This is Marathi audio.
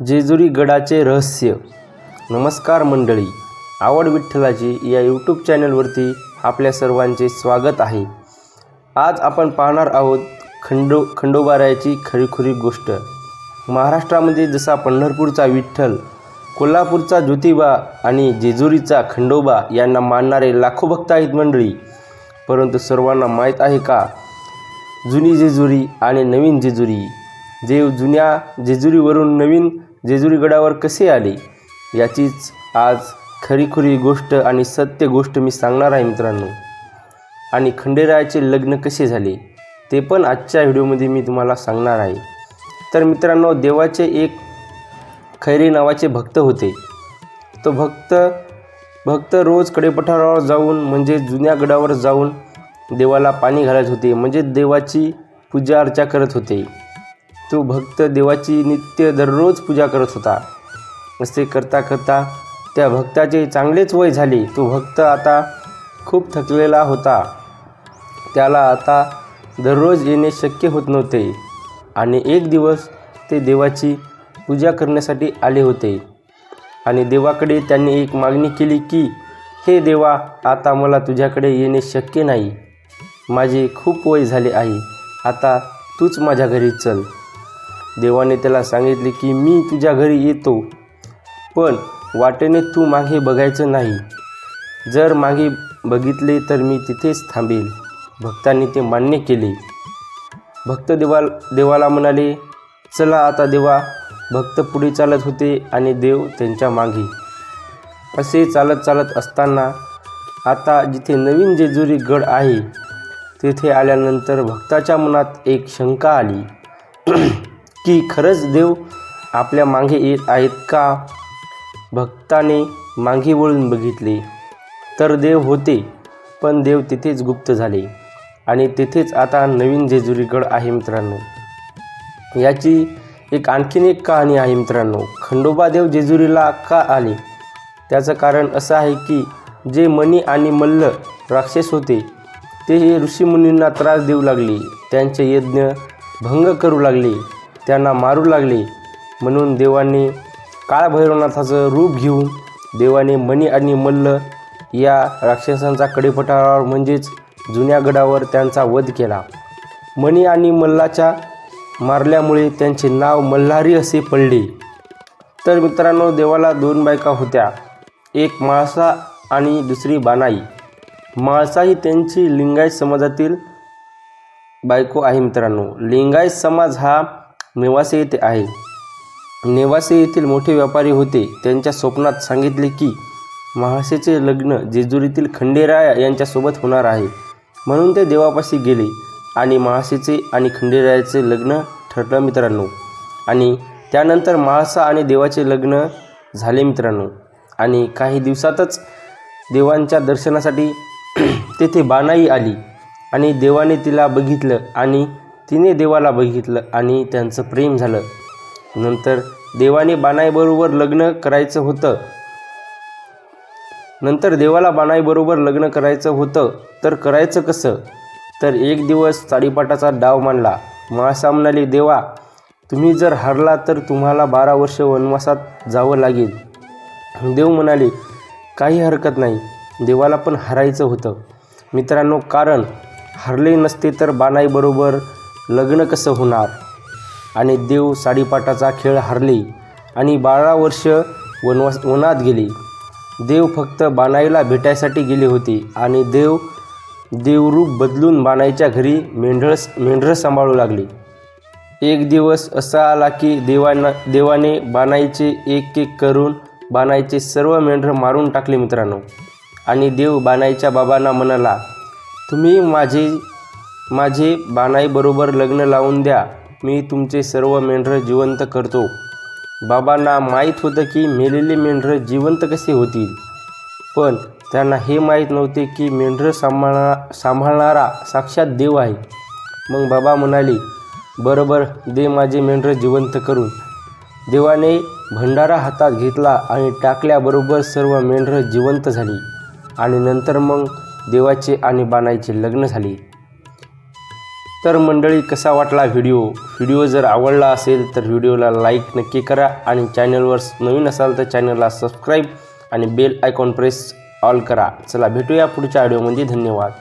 जेजुरी गडाचे रहस्य. नमस्कार मंडळी. आवड विठ्ठलाची या यूट्यूब चॅनलवरती आपल्या सर्वांचे स्वागत आहे. आज आपण पाहणार आहोत खंडो खंडोबारायाची खरीखुरी गोष्ट. महाराष्ट्रामध्ये जसा पंढरपूरचा विठ्ठल कोल्हापूरचा ज्योतिबा आणि जेजुरीचा खंडोबा यांना मानणारे लाखो भक्त आहेत मंडळी. परंतु सर्वांना माहीत आहे का? जुनी जेजुरी आणि नवीन जेजुरी देव जुन्या जेजुरीवरून नवीन जेजुरी गडावर कसे आले याचीच आज खरीखुरी गोष्ट आणि सत्य गोष्ट मी सांगणार आहे मित्रांनो. आणि खंडेरायाचे लग्न कसे झाले ते पण आजच्या व्हिडिओमध्ये मी तुम्हाला सांगणार आहे. तर मित्रांनो देवाचे एक खैरे नावाचे भक्त होते. तो भक्त भक्त रोज कडेपठारावर जाऊन म्हणजे जुन्या गडावर जाऊन देवाला पाणी घालत होते म्हणजे देवाची पूजा अर्चा करत होते. तो भक्त देवाची नित्य दररोज पूजा करत होता. असे करता करता त्या भक्ताचे चांगलेच वय झाले. तो भक्त आता खूप थकलेला होता. त्याला आता दररोज येणे शक्य होत नव्हते आणि एक दिवस ते देवाची पूजा करण्यासाठी आले होते. आणि देवाकडे त्यांनी एक मागणी केली की हे देवा आता मला तुझ्याकडे येणे शक्य नाही. माझे खूप वय झाले आहे. आता तूच माझ्या घरी चल. देवाने त्याला सांगितले की मी तुझ्या घरी येतो पण वाटेने तू मागे बघायचं नाही. जर मागे बघितले तर मी तिथेच थांबेल भक्तांनी ते मान्य केले. भक्त देवा देवाला म्हणाले चला आता देवा भक्त पुढे चालत होते आणि देव त्यांच्या मागे. असे चालत चालत असताना आता जिथे नवीन जेजुरी गड आहे तिथे आल्यानंतर भक्ताच्या मनात एक शंका आली. की खरंच देव आपल्या मागे येत आहेत का? भक्ताने मागे वळून बघितले. तर देव होते पण देव तिथेच गुप्त झाले. आणि तिथेच आता नवीन जेजुरीगड आहे मित्रांनो. याची एक आणखीन एक कहाणी आहे मित्रांनो. खंडोबा देव जेजुरीला का आले? त्याचं कारण असं आहे की जे मणी आणि मल्ल राक्षस होते ते हे ऋषीमुनींना त्रास देऊ लागले. त्यांचे यज्ञ भंग करू लागले. त्यांना मारू लागले. म्हणून देवाने काळभैरवनाथाचं रूप घेऊन देवाने मणी आणि मल्ल या राक्षसांचा कडेपठारावर म्हणजेच जुन्या गडावर त्यांचा वध केला. मणी आणि मल्लाच्या मारल्यामुळे त्यांचे नाव मल्हारी असे पडले. तर मित्रांनो देवाला दोन बायका होत्या. एक माळसा आणि दुसरी बानाई. माळसा ही त्यांची लिंगायत समाजातील बायको आहे मित्रांनो. लिंगायत समाज हा नेवासे येथे आहे. नेवासे येथील मोठे व्यापारी होते. त्यांच्या स्वप्नात सांगितले की महाशेचे लग्न जेजुरीतील खंडेराया यांच्यासोबत होणार आहे. म्हणून ते देवापाशी गेले आणि महाशेचे आणि खंडेरायाचे लग्न ठरलं मित्रांनो. आणि त्यानंतर महासा आणि देवाचे लग्न झाले मित्रांनो. आणि काही दिवसातच देवांच्या दर्शनासाठी तेथे बानाई आली आणि देवाने तिला बघितलं आणि तिने देवाला बघितलं आणि त्यांचं प्रेम झालं. नंतर देवाने बानाईबरोबर लग्न करायचं होतं. नंतर देवाला बानाईबरोबर लग्न करायचं होतं. तर करायचं कसं? तर एक दिवस साडीपाटाचा डाव मांडला. मासा म्हणाली देवा तुम्ही जर हरला तर तुम्हाला बारा वर्ष वनवासात जावं लागेल. देव म्हणाले काही हरकत नाही. देवाला पण हरायचं होतं. मित्रांनो कारण हरले नसते तर बानाईबरोबर लग्न कसं होणार? आणि देव साडीपाटाचा खेळ हरले आणि बारा वर्ष वनवास वनात गेले. देव फक्त बानाईला भेटायसाठी गेले होते आणि देव देवरूप बदलून बानाईच्या घरी मेंढळस मेंढरं सांभाळू लागले. एक दिवस असा आला की देवांना देवाने बानाईचे एक एक करून बानाईचे सर्व मेंढरं मारून टाकले मित्रांनो. आणि देव बानाईच्या बाबांना म्हणाला तुम्ही माझे माझे बानाईबरोबर लग्न लावून द्या. मी तुमचे सर्व मेंढरं जिवंत करतो. बाबांना माहीत होतं की मेलेले मेंढरं जिवंत कसे होतील. पण त्यांना हे माहीत नव्हते की मेंढरं सांभाळा सांभाळणारा साक्षात देव आहे. मग बाबा म्हणाले बरोबर दे माझे मेंढरं जिवंत करून. देवाने भंडारा हातात घेतला आणि टाकल्याबरोबर सर्व मेंढरं जिवंत झाली. आणि नंतर मग देवाचे आणि बानाईचे लग्न झाले. तर मंडळी कसा वाटला व्हिडिओ? व्हिडिओ जर आवडला असेल तर व्हिडिओला लाईक नक्की करा आणि चॅनलवर नवीन असाल तर चॅनलला सबस्क्राईब आणि बेल आयकॉन प्रेस ऑल करा. चला भेटूया पुढच्या व्हिडिओमध्ये धन्यवाद.